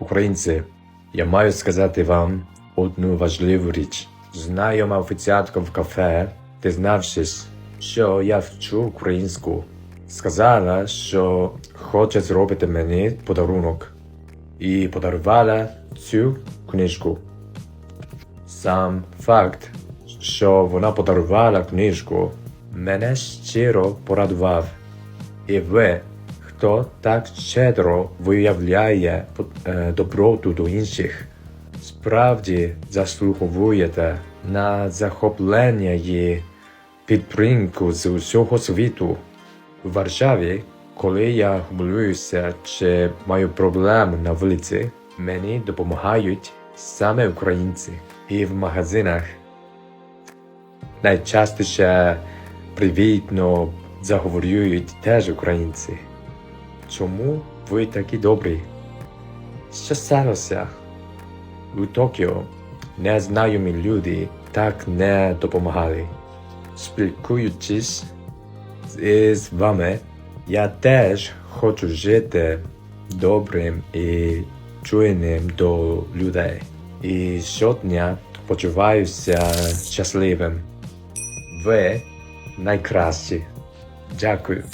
Українці, я маю сказати вам одну важливу річ. Знайома офіціантка в кафе, дізнавшись, що я вчу українську, сказала, що хоче зробити мені подарунок і подарувала цю книжку. Сам факт, що вона подарувала книжку, мене щиро порадував. І ви, хто так щедро виявляє е, доброту до інших, справді заслуговуєте на захоплення і підтримку з усього світу. У Варшаві, коли я хвилююся чи маю проблеми на вулиці, мені допомагають саме українці. І в магазинах найчастіше привітно заговорюють теж українці. Чому ви такі добрі? Що сталося? У Токіо незнайомі люди так не допомагали. Спілкуючись з вами, я теж хочу жити добрим і чуйним до людей. І щодня почуваюся щасливим. Ви найкращі. Дякую.